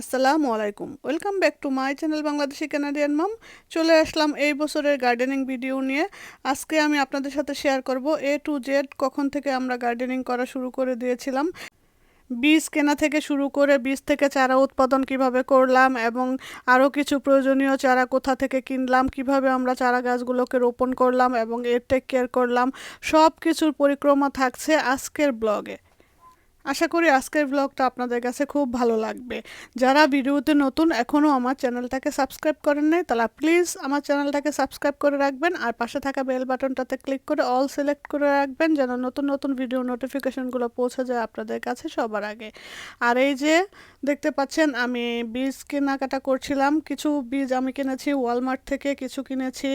আসসালামু আলাইকুম। Welcome back to my channel Bangladeshi Canadian mom. চলে আসলাম এই বছরের গার্ডেনিং ভিডিও নিয়ে। আজকে আমি আপনাদের সাথে শেয়ার করব এ টু জেড কখন থেকে আমরা গার্ডেনিং করা শুরু করে দিয়েছিলাম, বীজ কেনা থেকে শুরু করে বীজ থেকে চারা উৎপাদন কীভাবে করলাম এবং আরও কিছু প্রয়োজনীয় চারা কোথা থেকে কিনলাম, কীভাবে আমরা চারা গাছগুলোকে রোপণ করলাম এবং এর টেক কেয়ার করলাম সব কিছুর পরিক্রমা থাকছে আজকের ব্লগে। আশা করি আজকের ব্লগটা আপনাদের কাছে খুব ভালো লাগবে। যারা ভিডিওতে নতুন এখনও আমার চ্যানেলটাকে সাবস্ক্রাইব করেন নাই, তারা প্লিজ আমার চ্যানেলটাকে সাবস্ক্রাইব করে রাখবেন আর পাশে থাকা বেল বাটনটাতে ক্লিক করে অল সিলেক্ট করে রাখবেন যেন নতুন নতুন ভিডিও নোটিফিকেশনগুলো পৌঁছে যায় আপনাদের কাছে সবার আগে। আর এই যে দেখতে পাচ্ছেন, আমি বীজ কেনাকাটা করছিলাম। কিছু বীজ আমি কিনেছি ওয়ালমার্ট থেকে, কিছু কিনেছি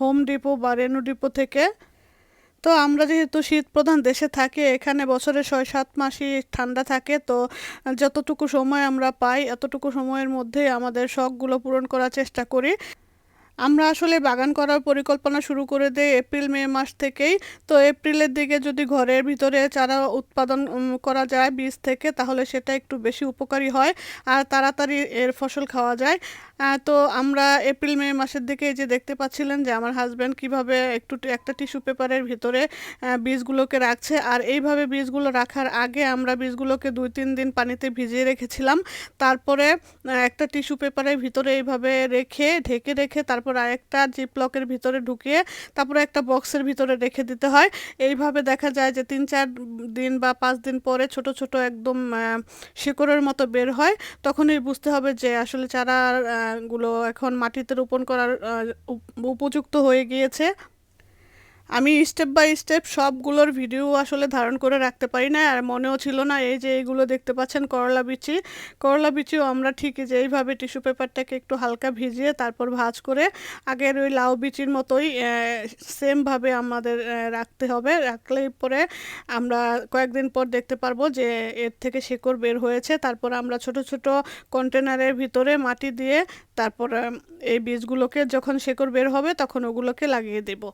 হোম ডিপো বা রেনু ডিপো থেকে। তো আমরা যেহেতু শীত প্রধান দেশে থাকি, এখানে বছরে ছয়, সাত মাসই ঠান্ডা থাকে। তো যতটুকু সময় আমরা পাই, এতটুকু সময়ের মধ্যেই আমাদের শখগুলো পূরণ করার চেষ্টা করি। আমরা আসলে বাগান করার পরিকল্পনা শুরু করে দেই এপ্রিল, মে মাস থেকেই। তো এপ্রিলের দিকে যদি ঘরের ভিতরে চারা উৎপাদন করা যায় বীজ থেকে, তাহলে সেটা একটু বেশি উপকারী হয় আর তাড়াতাড়ি এর ফসল খাওয়া যায়। তো আমরা এপ্রিল, মে মাসের দিকে যে দেখতে পাচ্ছিলেন যে আমার হাজব্যান্ড কীভাবে একটু একটা টিস্যু পেপারের ভিতরে বীজগুলোকে রাখছে আর এইভাবে বীজগুলো রাখার আগে আমরা বীজগুলোকে দুই, তিন দিন পানিতে ভিজিয়ে রেখেছিলাম। তারপরে একটা টিস্যু পেপারের ভিতরে এইভাবে রেখে, ঢেকে, রেখে তারপর আরেকটা জিপলকের ভিতরে ঢুকিয়ে তারপরে একটা বক্সের ভিতরে রেখে দিতে হয়। এইভাবে দেখা যায় যে তিন চার দিন বা পাঁচ দিন পরে ছোট ছোট একদম শিকড়ের মতো বের হয়। তখনই বুঝতে হবে যে আসলে চারাগুলো গুলো এখন মাটিতে রোপণ করার উপযুক্ত হয়ে গিয়েছে। আমি স্টেপ বাই স্টেপ সবগুলোর ভিডিও আসলে ধারণ করে রাখতে পারি না আর মনেও ছিল না এই যে এইগুলো দেখতে পাচ্ছেন করলা বিচি। করলা বিচিও আমরা ঠিকই যে এইভাবে টিস্যু পেপারটাকে একটু হালকা ভিজিয়ে তারপর ভাজ করে আগের ওই লাউ বিচির মতোই সেমভাবে আমাদের রাখতে হবে। রাখলেই পরে আমরা কয়েকদিন পর দেখতে পারব যে এর থেকে শেকড় বের হয়েছে। তারপর আমরা ছোট ছোট কন্টেনারের ভিতরে মাটি দিয়ে তারপর এই বীজগুলোকে যখন শেকড় বের হবে তখন ওগুলোকে লাগিয়ে দেবো।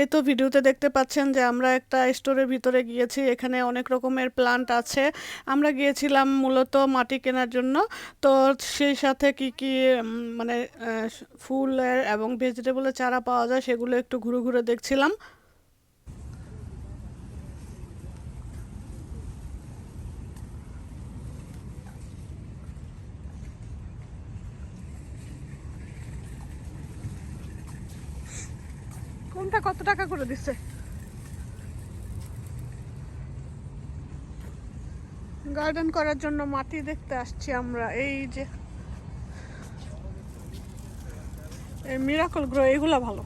এই তো ভিডিওতে দেখতে পাচ্ছেন যে আমরা একটা স্টোরের ভিতরে গিয়েছি, এখানে অনেক রকমের প্লান্ট আছে। আমরা গিয়েছিলাম মূলত মাটি কেনার জন্য। তো সেই সাথে কি কি মানে ফুলের এবং ভেজিটেবলের চারা পাওয়া যায় সেগুলো একটু ঘুরে ঘুরে দেখছিলাম। কোনটা কত টাকা করে দিচ্ছে গার্ডেন করার জন্য মাটি দেখতে আসছি আমরা এই যে। এই মিরাকল গ্রো এগুলা ভালো।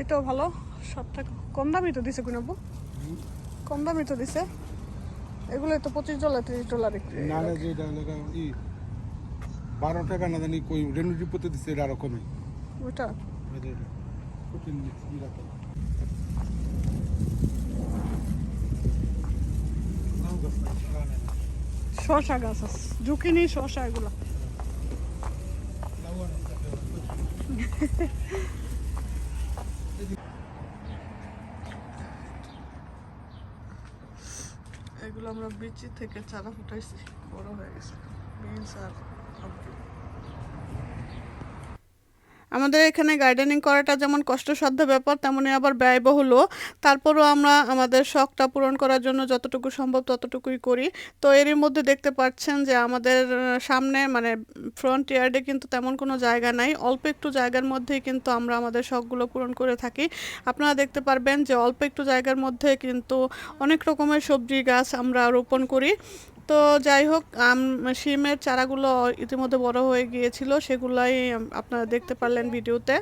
এটাও ভালো সব থেকে কম দামি তো দিছে কুনাবু কম দামি তো দিছে। এগুলো তো পঁচিশ ডলার তিরিশ ডলার না না যে বারো টাকা না জানি কই রেনু ডিপোতে দিচ্ছে এটা আরও কমে। ওটা শশা গাছ আছে। ঝুঁকিনি শশা এগুলো। এগুলো আমরা বিচি থেকে চারা ফুটাইছি। বড় হয়ে গেছে। বিনস আর। আমাদের এখানে গার্ডেনিং করাটা যেমন কষ্টসাধ্য ব্যাপার তেমনই আবার ব্যয়বহুলও। তারপরও আমরা আমাদের শখটা পূরণ করার জন্য যতটুকু সম্ভব ততটুকুই করি। তো এরই মধ্যে দেখতে পাচ্ছেন যে আমাদের সামনে মানে ফ্রন্ট ইয়ার্ডে কিন্তু তেমন কোনো জায়গা নাই। অল্প একটু জায়গার মধ্যেই কিন্তু আমরা আমাদের শখগুলো পূরণ করে থাকি। আপনারা দেখতে পারবেন যে অল্প একটু জায়গার মধ্যে কিন্তু অনেক রকমের সবজি গাছ আমরা রোপণ করি। তো যাই হোক শিমের চারাগুলো ইতিমধ্যে বড় হয়ে গিয়েছিল, সেগুলাই আপনারা দেখতে পারলেন ভিডিওতে।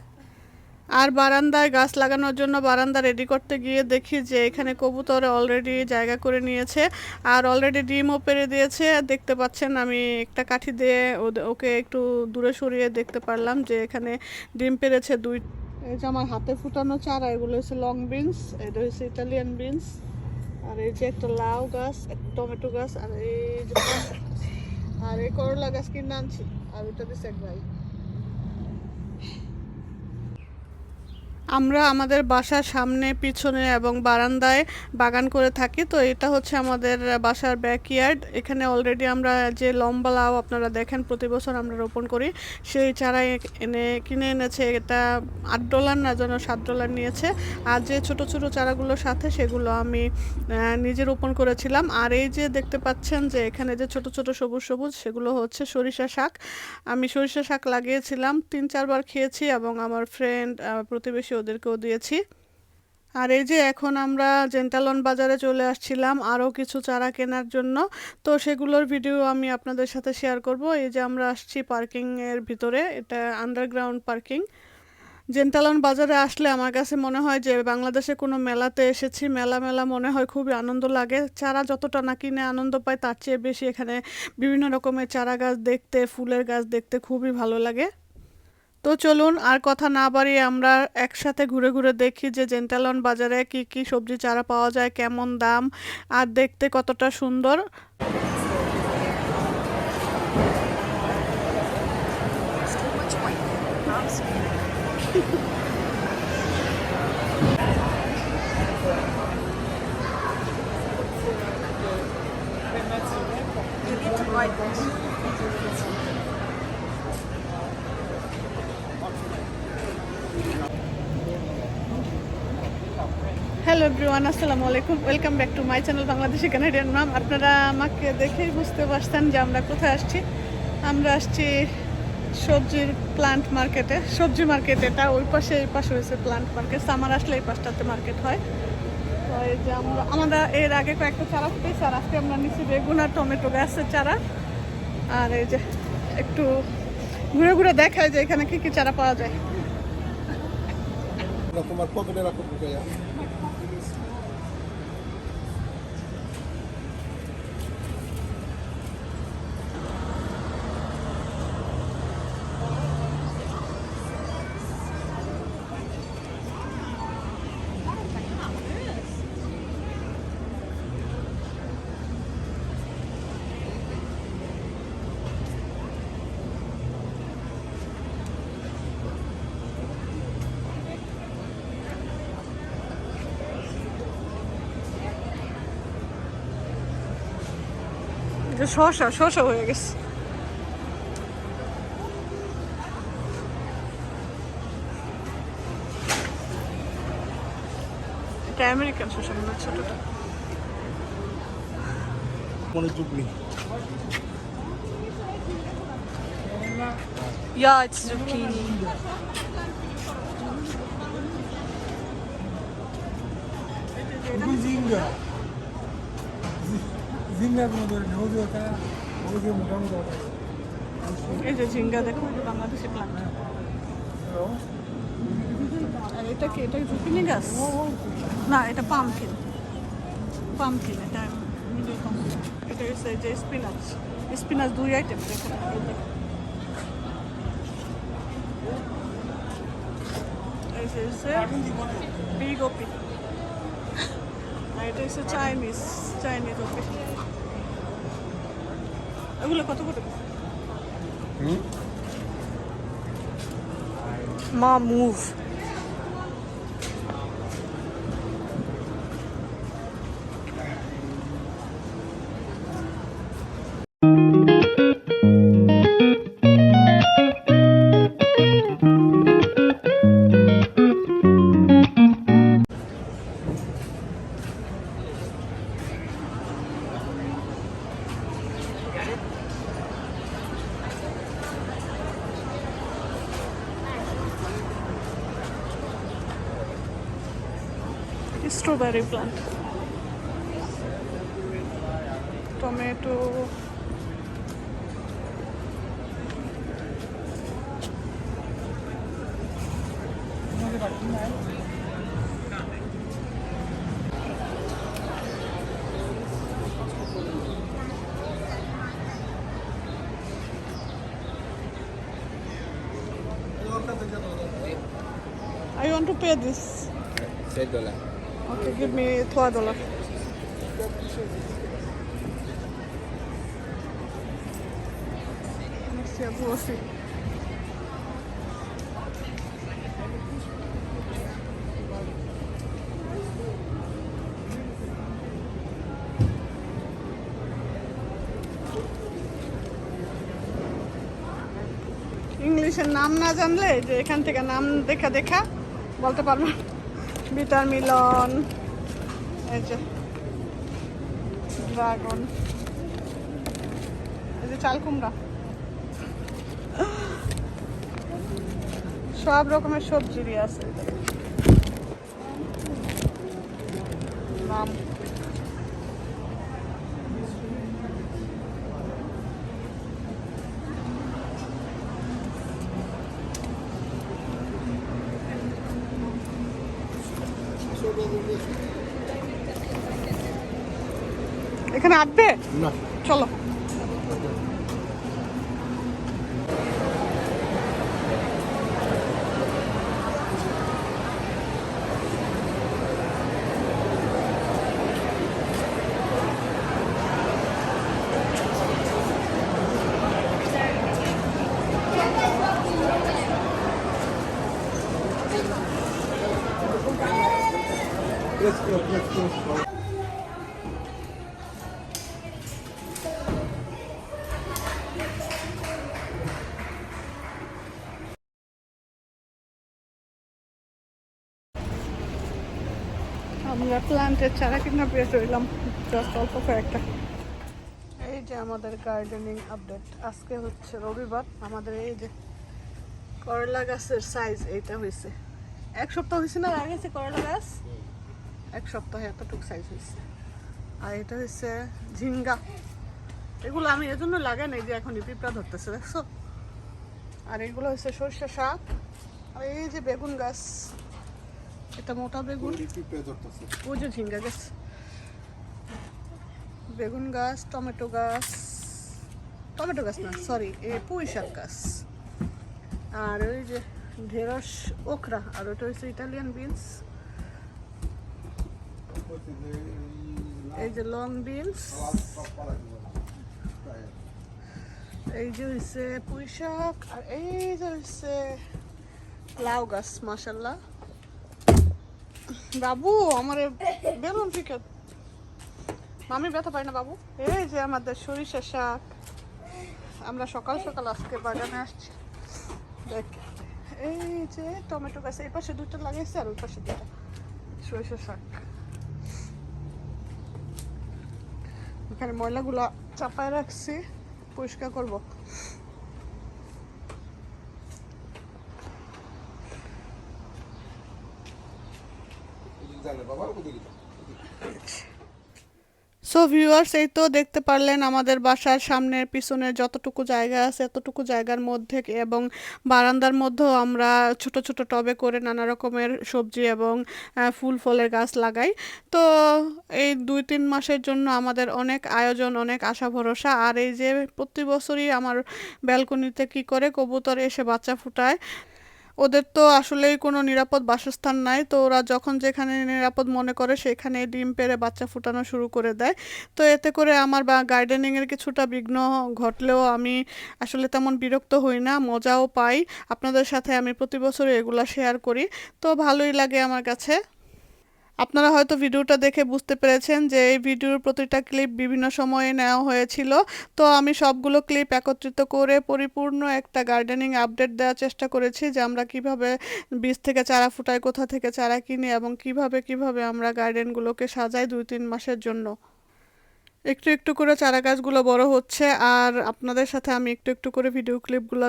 আর বারান্দায় গাছ লাগানোর জন্য বারান্দা রেডি করতে গিয়ে দেখি যে এখানে কবুতর অলরেডি জায়গা করে নিয়েছে, আর অলরেডি ডিমও পেরে দিয়েছে। দেখতে পাচ্ছেন আমি একটা কাঠি দিয়ে ওকে একটু দূরে সরিয়ে দেখতে পারলাম যে এখানে ডিম পেরেছে দুই এই যে আমার হাতে ফুটানো চারা, এগুলো হচ্ছে লং বিনস এটা হচ্ছে ইটালিয়ান বিনস আর এই যে একটা লাউ গাছ, একটা টমেটো গাছ, আর এই আর এই করলা গাছ কিনে আনছি। আর ওটা দিচ্ছে এক ভাই। আমরা আমাদের বাসার সামনে, পিছনে এবং বারান্দায় বাগান করে থাকি। তো এটা হচ্ছে আমাদের বাসার ব্যাকইয়ার্ড এখানে অলরেডি আমরা যে লম্বা লাউ আপনারা দেখেন, প্রতি বছর আমরা রোপণ করি। সেই চারা এনে, কিনে এনেছে, এটা আট ডলার না যেন সাত ডলার নিয়েছে। আর যে ছোট ছোট চারাগুলোর সাথে সেগুলো আমি নিজে রোপণ করেছিলাম। আর এই যে দেখতে পাচ্ছেন যে এখানে যে ছোট ছোট সবুজ সবুজ, সেগুলো হচ্ছে সরিষা শাক। আমি সরিষা শাক লাগিয়েছিলাম, তিন, চারবার খেয়েছি এবং আমার ফ্রেন্ড প্রতিবেশী ওদেরকেও দিয়েছি। আর এই যে এখন আমরা জেন্টালন বাজারে চলে আসছিলাম আরও কিছু চারা কেনার জন্য। তো সেগুলোর ভিডিও আমি আপনাদের সাথে শেয়ার করব। এই যে আমরা আসছি পার্কিংয়ের ভিতরে, এটা আন্ডারগ্রাউন্ড পার্কিং। জেন্টালন বাজারে আসলে আমার কাছে মনে হয় যে বাংলাদেশে কোনো মেলাতে এসেছি, মেলা মেলা মনে হয় খুবই আনন্দ লাগে। চারা যতটা না কিনে আনন্দ পায়, তার চেয়ে বেশি এখানে বিভিন্ন রকমের চারা গাছ দেখতে, ফুলের গাছ দেখতে খুবই ভালো লাগে। তো চলুন আর কথা না বাড়িয়ে আমরা একসাথে ঘুরে ঘুরে দেখি যে জেন্টালন বাজারে কি কি সবজি চারা পাওয়া যায়, কেমন দাম আর দেখতে কতটা সুন্দর। হ্যালো এভরিওয়ান আসসালামু আলাইকুম। Welcome back to my channel Bangladeshi Canadian নাম আপনারা আমাকে দেখেই বুঝতে পারছেন যে আমরা কোথায় আসছি। আমরা আসছি সবজির প্লান্ট মার্কেটে সবজি মার্কেট এটা ওই পাশে, এই পাশে হয়েছে প্লান্ট মার্কেট সামার আসলে এই পাশটাতে মার্কেট হয়। এই যে আমরা আমরা এর আগে কয়েকটা চারা পেয়েছি আর আজকে আমরা নিচ্ছি বেগুন আর টমেটো গাছের চারা। আর এই যে একটু ঘুরে ঘুরে দেখায় যে এখানে কী কী চারা পাওয়া যায়। তোমার পকেটে রাখো ঢুকাইয়া এটা শসা শসা হয়ে গেছে। এটা আমেরিকান শসা মনে হয় ছোটটা। মনোযোগ নেই Yeah, it's zucchini. জিঙ্গা জিঙ্গা কোনো ধরে নেই ওদের ওটা ওদের মোটামুটি এই যে ঝিঙ্গা দেখো এটা বাংলাদেশি প্লান্ট আর এটা কি এটা জুকিনি গাছ? না এটা পামকিন পামকিন এটা এটা হচ্ছে যে স্পিনাচ স্পিনাচ দুই আইটেম দেখো। এই দেখো। এই যে হচ্ছে বিগ ওপি এটা হচ্ছে চাইনিজ চাইনিজ ওপি এগুলো কত করে? মা move tomato I want to pay this. $10. Okay, give me $12. Все, волосы. ইংলিশের নাম না জানলে যে এখান থেকে নাম দেখা দেখা বলতে পারব বিটার মিলন এই যে ড্রাগন এই যে চাল কুমড়া। সব রকমের সবজিরই আছে এখানে। নাম এখানে আটবে না চলো আমরা প্লান্টের চারা কিনা পেয়ে রইলাম জাস্ট অল্প কয়েকটা। এই যে আমাদের গার্ডেনিং আপডেট আজকে হচ্ছে রবিবার, আমাদের এই যে করলা গাছের সাইজ এইটা হয়েছে এক সপ্তাহ হয়েছে না লাগাইছে করলা গাছ? এক সপ্তাহে এতটুকু সাইজ হয়েছে। আর এটা হচ্ছে ঝিঙ্গা। এগুলো আমি এজন্য লাগাই নাই যে এখন পিঁপড়া ধরতেছে দেখছ? আর এগুলো হচ্ছে সর্ষে শাক। আর এই যে বেগুন গাছ এটা মোটা বেগুন। ওই যে ঝিঙ্গা গাছ। বেগুন গাছ টমেটো গাছ। টমেটো গাছ না সরি এ পুঁই শাক গাছ। আর ওই যে ঢেঁড়স ওখরা। আর ওটা হচ্ছে ইটালিয়ান বিনস এই যে লং বিনস এই যে হচ্ছে পুঁই শাক, আর এই যে হচ্ছে লাউ গাছ মাসাল্লাহ বাবু, আমার বেলুন ফিকে মামি ব্যথা পাই না, বাবু? এই যে আমাদের সরিষা শাক। আমরা সকাল সকাল আজকে বাগানে আসছি। দেখ, এই যে টমেটো গাছ, এই পাশে দুটো লাগিয়েছে আর ওই পাশে দুটো সরিষা শাক। এখানে ময়লাগুলো চাপায় রাখছি পরিষ্কার করব। সো ভিউয়ার্স এই তো দেখতে পারলেন আমাদের বাসার সামনের পিছনে যতটুকু জায়গা আছে, এতটুকু জায়গার মধ্যে এবং বারান্দার মধ্যেও আমরা ছোট ছোট টবে করে নানা রকমের সবজি এবং ফুল ফলের গাছ লাগাই। তো, এই দুই তিন মাসের জন্য আমাদের অনেক আয়োজন, অনেক আশা ভরসা। আর এই যে প্রতি বছরই আমার ব্যালকনিতে কি করে কবুতর এসে বাচ্চা ফুটায় ওদের তো আসলেই কোনো নিরাপদ বাসস্থান নাই। তো ওরা যখন যেখানে নিরাপদ মনে করে সেখানে ডিম পেড়ে বাচ্চা ফুটানো শুরু করে দেয়। তো এতে করে আমার বা গার্ডেনিংয়ের কিছুটা বিঘ্ন ঘটলেও আমি আসলে তেমন বিরক্ত হই না, মজাও পাই। আপনাদের সাথে আমি প্রতি বছর এগুলা শেয়ার করি। তো ভালোই লাগে আমার কাছে। আপনারা হয়তো ভিডিওটা দেখে বুঝতে পেরেছেন যে এই ভিডিওর প্রতিটা ক্লিপ বিভিন্ন সময়ে নেওয়া হয়েছিল। তো আমি সবগুলো ক্লিপ একত্রিত করে পরিপূর্ণ একটা গার্ডেনিং আপডেট দেওয়ার চেষ্টা করেছি যে আমরা কীভাবে বীজ থেকে চারা ফুটাই, কোথা থেকে চারা কিনি এবং কীভাবে কীভাবে আমরা গার্ডেনগুলোকে সাজাই দুই তিন মাসের জন্য। একটু একটু করে চারা গাছগুলো বড় হচ্ছে আর আপনাদের সাথে আমি একটু একটু করে ভিডিও ক্লিপগুলো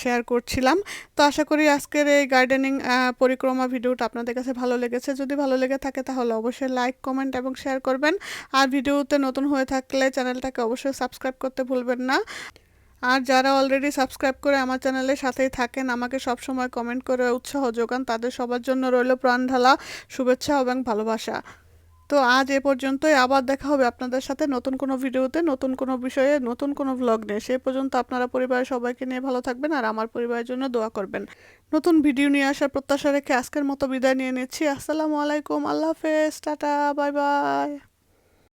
শেয়ার করছিলাম। তো আশা করি আজকের এই গার্ডেনিং পরিক্রমা ভিডিওটা আপনাদের কাছে ভালো লেগেছে। যদি ভালো লেগে থাকে তাহলে অবশ্যই লাইক কমেন্ট এবং শেয়ার করবেন। আর ভিডিওতে নতুন হয়ে থাকলে চ্যানেলটাকে অবশ্যই সাবস্ক্রাইব করতে ভুলবেন না। আর যারা অলরেডি সাবস্ক্রাইব করে আমার চ্যানেলের সাথেই থাকেন, আমাকে সব সময় কমেন্ট করে উৎসাহ যোগান। তাদের সবার জন্য রইল প্রাণ ঢালা শুভেচ্ছা এবং ভালোবাসা। তো আজ এ পর্যন্তই। আবার দেখা হবে আপনাদের সাথে নতুন কোনো ভিডিওতে, নতুন কোনো বিষয়ে, নতুন কোনো ভ্লগ নিয়ে। সে পর্যন্ত আপনারা পরিবারের সবাইকে নিয়ে ভালো থাকবেন আর আমার পরিবারের জন্য দোয়া করবেন। নতুন ভিডিও নিয়ে আসার প্রত্যাশা রেখে আজকের মতো বিদায় নিয়ে নিচ্ছি। আসসালামু আলাইকুম। আল্লাহ হাফেজ। টাটা। Bye bye.